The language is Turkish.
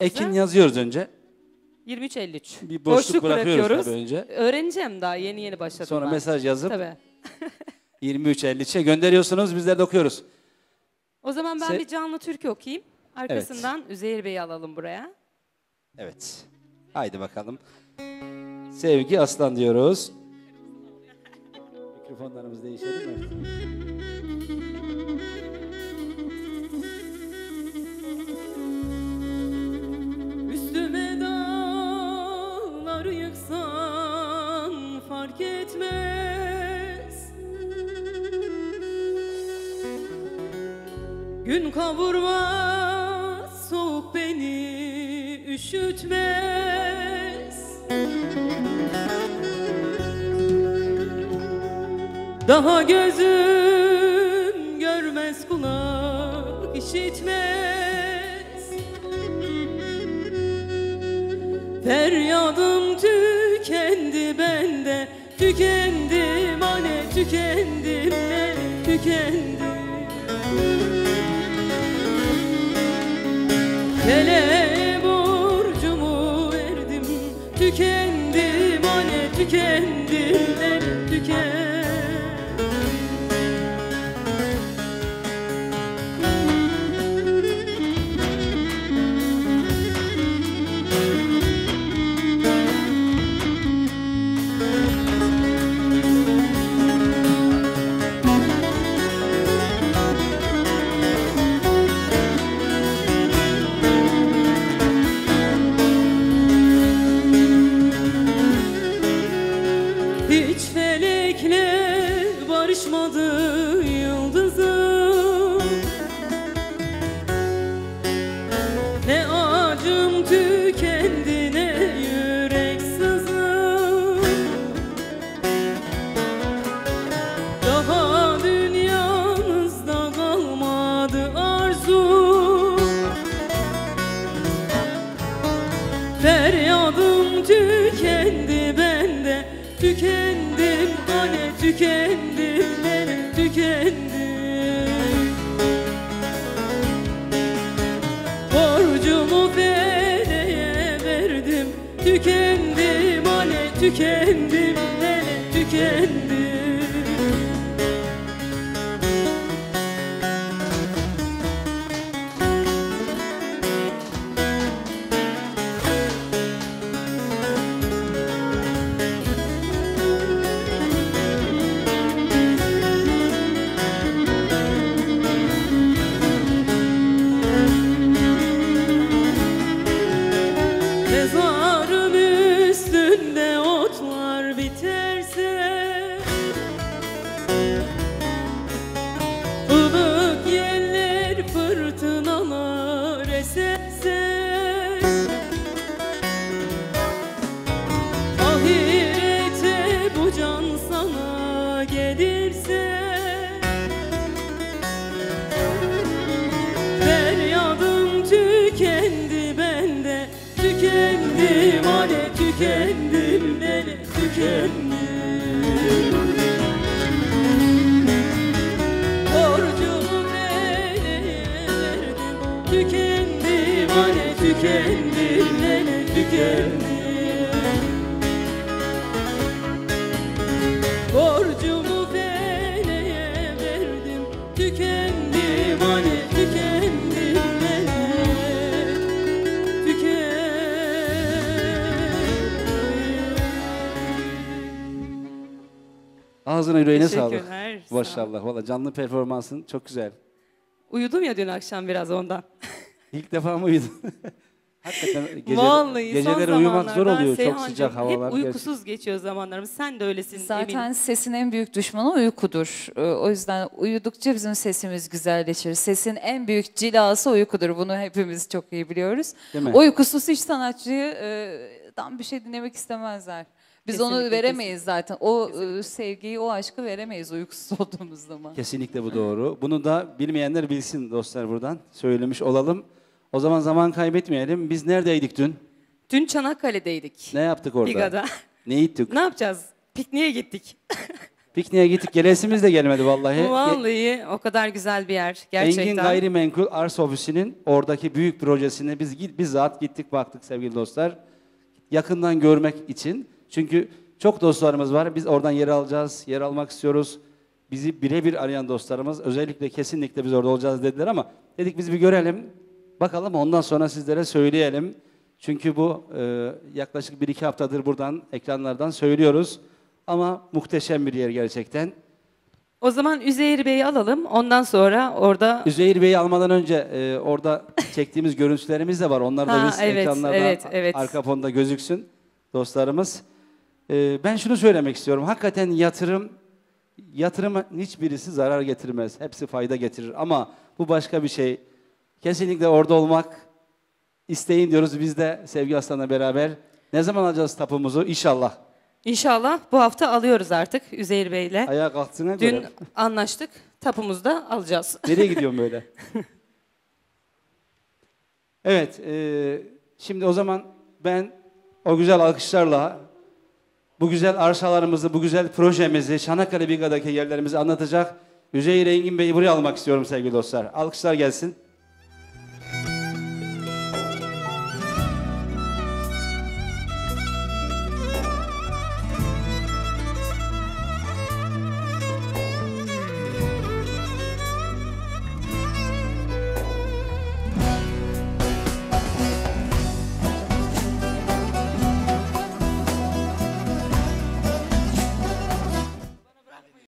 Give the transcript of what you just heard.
Ekin yazıyoruz önce. 23.53. Bir boşluk bırakıyoruz tabii önce. Öğreneceğim daha yeni yeni başladım Sonra ben. mesaj yazıp Tabii. 23.53'e gönderiyorsunuz. Bizler de okuyoruz. O zaman ben Se- bir canlı türkü okuyayım. Arkasından Üzeyir Bey'i alalım buraya. Evet. Haydi bakalım. Sevgi Aslan diyoruz. Mikrofonlarımızı değişelim mi? Gün kavurmaz soğuk beni üşütmez. Daha gözüm görmez kulak işitmez. Feryadım tükendi bende Tükendim anne tükendim ne tükendim Hele borcumu verdim Tükendim anne tükendim ne barışmadı yıldızım Ne acım tükendi ne yürek sızım Daha dünyanızda kalmadı arzum Feryadım tükendi bende Tükendim. Anne tükendim tükendim nene tükendim gelirse Feryadım tükendi bende Tükendim anne tükendim nene tükendim. Borcumu feleğe verdim Tükendim anne tükendim nene tükendim Ağzına yüreğine sağlık. Teşekkürler, sağ ol. Maşallah. Valla canlı performansın çok güzel. Uyudum ya dün akşam biraz ondan. İlk defa mı uyudun? Hakikaten gece, Vallahi geceleri uyumak zor oluyor. Çok sıcak havalar. Hep uykusuz geçiyor zamanlarımız. Sen de öylesin Zaten eminim. sesin en büyük düşmanı uykudur. Ee, O yüzden uyudukça bizim sesimiz güzelleşir. Sesin en büyük cilası uykudur. Bunu hepimiz çok iyi biliyoruz. Değil mi? Uykusuz hiç sanatçıyı e, tam bir şey dinlemek istemezler. Biz onu Kesinlikle, veremeyiz zaten. O e, sevgiyi, o aşkı veremeyiz uykusuz olduğumuz zaman. Kesinlikle bu doğru. Bunu da bilmeyenler bilsin dostlar buradan. Söylemiş olalım. O zaman zaman kaybetmeyelim. Biz neredeydik dün? Dün Çanakkale'deydik. Ne yaptık orada? Biga'da. Ne gittik? Ne yapacağız? Pikniğe gittik. Pikniğe gittik. Gelesimiz de gelmedi vallahi. Vallahi o kadar güzel bir yer gerçekten. Engin Gayrimenkul Arsa Ofisi'nin oradaki büyük projesine biz git- bizzat gittik baktık sevgili dostlar. Yakından görmek için. Çünkü çok dostlarımız var. Biz oradan yer alacağız, yer almak istiyoruz. Bizi birebir arayan dostlarımız özellikle kesinlikle biz orada olacağız dediler ama dedik biz bir görelim. Bakalım ondan sonra sizlere söyleyelim. Çünkü bu e, yaklaşık bir iki haftadır buradan ekranlardan söylüyoruz. Ama muhteşem bir yer gerçekten. O zaman Üzeyir Bey'i alalım. Ondan sonra orada Üzeyir Bey'i almadan önce e, orada çektiğimiz görüntülerimiz de var. Onlar da Ha, biz evet, ekranlarda evet, evet. arka fonda gözüksün dostlarımız. E, ben şunu söylemek istiyorum. Hakikaten yatırım yatırım hiçbirisi zarar getirmez. Hepsi fayda getirir ama bu başka bir şey. Kesinlikle orada olmak isteyin diyoruz biz de sevgili Aslan'la beraber. Ne zaman alacağız tapumuzu? İnşallah. inşallah bu hafta alıyoruz artık Üzeyir Bey'le. Ayağa kalktığına Dün göre. anlaştık. Tapumuzu da alacağız. Nereye gidiyorum böyle? evet, e, şimdi o zaman ben o güzel alkışlarla bu güzel arsalarımızı, bu güzel projemizi, Çanakkale Biga'daki yerlerimizi anlatacak Üzeyir Engin Bey'i buraya almak istiyorum sevgili dostlar. Alkışlar gelsin.